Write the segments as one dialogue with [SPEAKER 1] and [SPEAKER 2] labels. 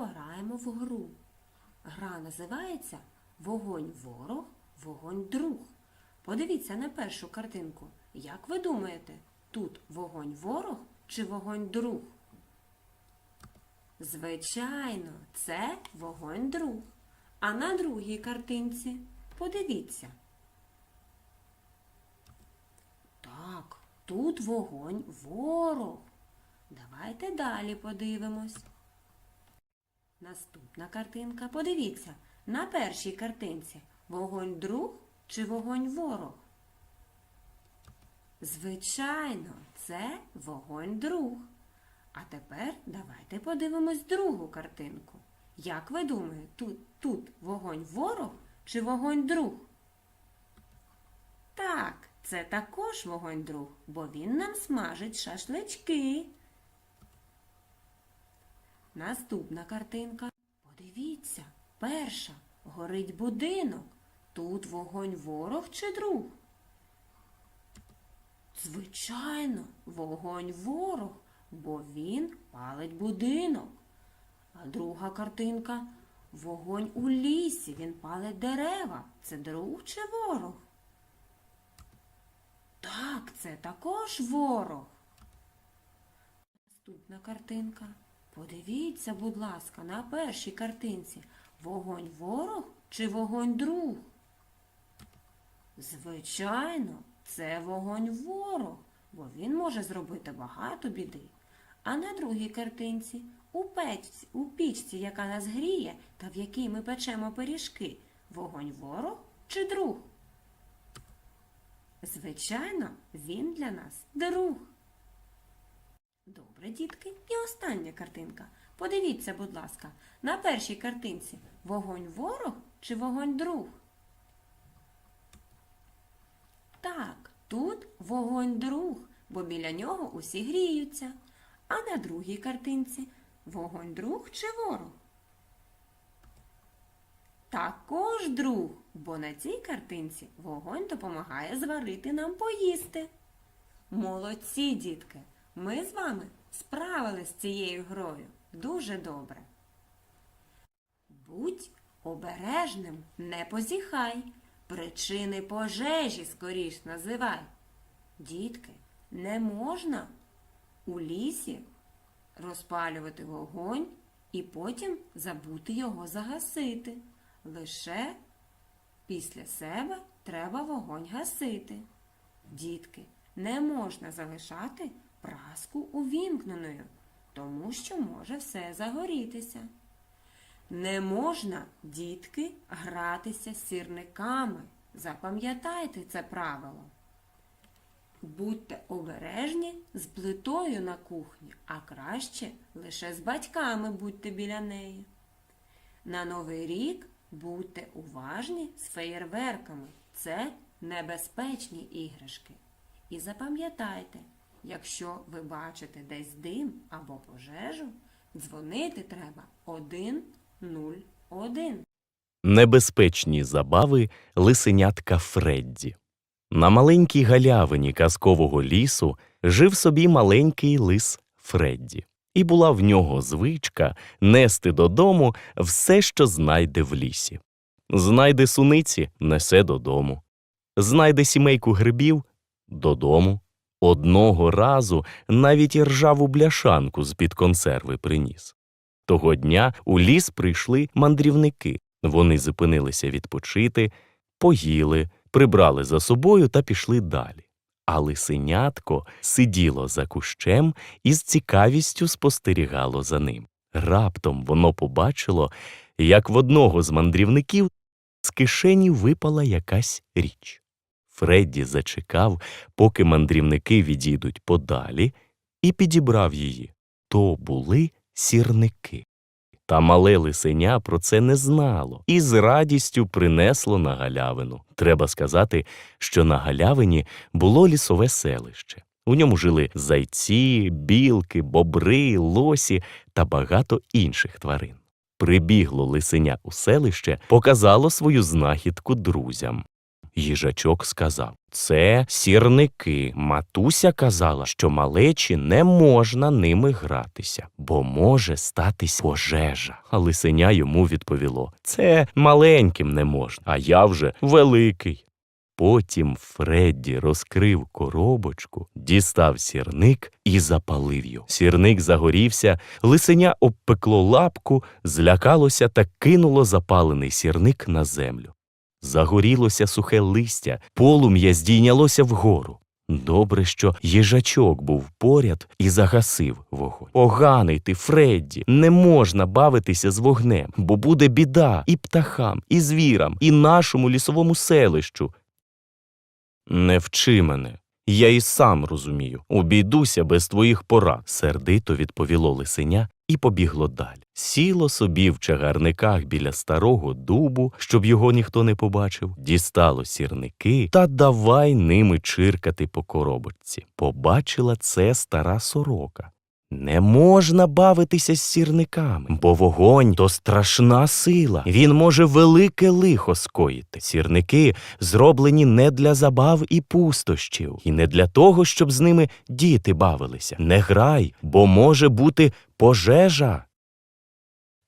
[SPEAKER 1] пограємо в гру. Гра називається Вогонь ворог, вогонь друг. Подивіться на першу картинку. Як ви думаєте, тут вогонь ворог чи вогонь друг? Звичайно, це вогонь друг. А на другій картинці подивіться. Так, тут вогонь ворог. Давайте далі подивимось. Наступна картинка. Подивіться, на першій картинці вогонь друг чи вогонь ворог? Звичайно, це вогонь друг. А тепер давайте подивимось другу картинку. Як ви думаєте, тут, тут вогонь ворог чи вогонь друг? Так, це також вогонь друг, бо він нам смажить шашлички. Наступна картинка. Подивіться, перша горить будинок. Тут вогонь ворог чи друг? Звичайно, вогонь ворог, бо він палить будинок. А друга картинка вогонь у лісі, він палить дерева. Це друг чи ворог? Так, це також ворог. Наступна картинка. Подивіться, будь ласка, на першій картинці. Вогонь ворог чи вогонь друг? Звичайно, це вогонь ворог, бо він може зробити багато біди. А на другій картинці у печці, у пічці, яка нас гріє та в якій ми печемо пиріжки, вогонь ворог чи друг? Звичайно, він для нас друг. Добре, дітки. І остання картинка. Подивіться, будь ласка, на першій картинці вогонь ворог чи вогонь друг? Так, тут вогонь друг, бо біля нього усі гріються. А на другій картинці вогонь друг чи ворог? Також друг, бо на цій картинці вогонь допомагає зварити нам поїсти. Молодці, дітки! Ми з вами справились з цією грою дуже добре. Будь обережним, не позіхай, причини пожежі скоріш називай. Дітки, не можна у лісі розпалювати вогонь і потім забути його загасити. Лише після себе треба вогонь гасити. Дітки, не можна залишати праску увімкненою, тому що може все загорітися. Не можна, дітки, гратися сірниками. Запам'ятайте це правило. Будьте обережні з плитою на кухні, а краще лише з батьками будьте біля неї. На Новий рік будьте уважні з феєрверками. Це небезпечні іграшки. І запам'ятайте, якщо ви бачите десь дим або пожежу, дзвонити треба 101.
[SPEAKER 2] Небезпечні забави лисенятка Фредді. На маленькій галявині казкового лісу жив собі маленький лис Фредді, і була в нього звичка нести додому все, що знайде в лісі. Знайде суниці несе додому. Знайде сімейку грибів додому. Одного разу навіть і ржаву бляшанку з-під консерви приніс. Того дня у ліс прийшли мандрівники. Вони зупинилися відпочити, поїли, прибрали за собою та пішли далі. А лисенятко сиділо за кущем і з цікавістю спостерігало за ним. Раптом воно побачило, як в одного з мандрівників з кишені випала якась річ. Фредді зачекав, поки мандрівники відійдуть подалі, і підібрав її. То були сірники. Та мале лисеня про це не знало і з радістю принесло на галявину. Треба сказати, що на галявині було лісове селище. У ньому жили зайці, білки, бобри, лосі та багато інших тварин. Прибігло лисеня у селище, показало свою знахідку друзям. Їжачок сказав: Це сірники. Матуся казала, що малечі не можна ними гратися, бо може статись пожежа. А лисеня йому відповіло: Це маленьким не можна, а я вже великий. Потім Фредді розкрив коробочку, дістав сірник і запалив його. Сірник загорівся, лисеня обпекло лапку, злякалося та кинуло запалений сірник на землю. Загорілося сухе листя, полум'я здійнялося вгору. Добре, що їжачок був поряд і загасив вогонь. Поганий ти, Фредді, не можна бавитися з вогнем, бо буде біда і птахам, і звірам, і нашому лісовому селищу. Не вчи мене. Я і сам розумію. Обійдуся без твоїх порад, сердито відповіло лисеня і побігло далі. Сіло собі в чагарниках біля старого дубу, щоб його ніхто не побачив, дістало сірники та давай ними чиркати по коробочці. Побачила це стара сорока. Не можна бавитися з сірниками, бо вогонь то страшна сила. Він може велике лихо скоїти. Сірники зроблені не для забав і пустощів, і не для того, щоб з ними діти бавилися. Не грай, бо може бути пожежа.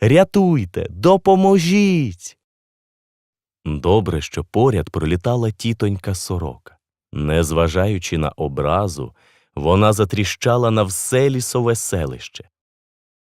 [SPEAKER 2] Рятуйте, допоможіть. Добре, що поряд пролітала тітонька сорока. Незважаючи на образу, вона затріщала на все лісове селище.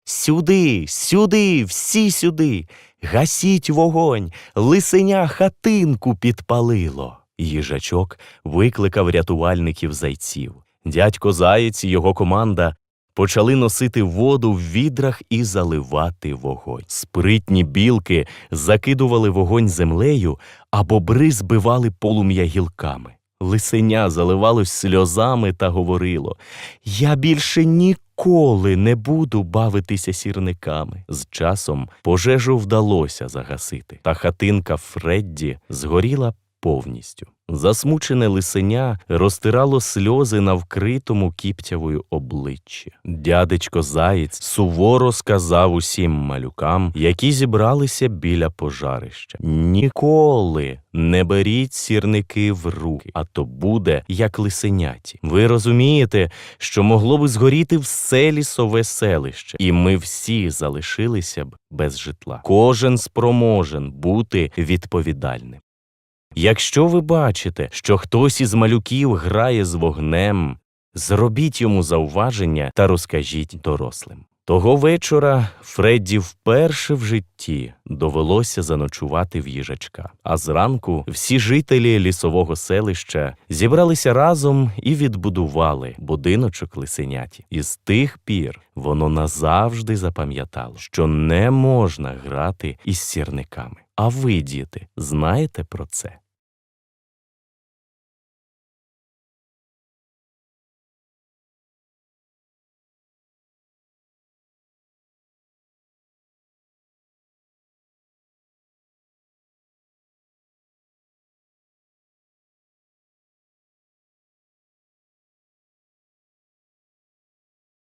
[SPEAKER 2] Сюди, сюди, всі сюди. Гасіть вогонь, лисеня хатинку підпалило. Їжачок викликав рятувальників зайців. Дядько Заєць і його команда почали носити воду в відрах і заливати вогонь. Спритні білки закидували вогонь землею, а бобри збивали полум'я гілками. Лисеня заливалось сльозами та говорило Я більше ніколи не буду бавитися сірниками. З часом пожежу вдалося загасити, та хатинка Фредді згоріла повністю. Засмучене лисеня розтирало сльози на вкритому кіптявою обличчі. Дядечко Заєць суворо сказав усім малюкам, які зібралися біля пожарища: Ніколи не беріть сірники в руки, а то буде як лисеняті. Ви розумієте, що могло би згоріти все лісове селище, і ми всі залишилися б без житла. Кожен спроможен бути відповідальним. Якщо ви бачите, що хтось із малюків грає з вогнем, зробіть йому зауваження та розкажіть дорослим. Того вечора Фредді вперше в житті довелося заночувати в їжачка. А зранку всі жителі лісового селища зібралися разом і відбудували будиночок лисеняті. І з тих пір воно назавжди запам'ятало, що не можна грати із сірниками. А ви, діти, знаєте про це?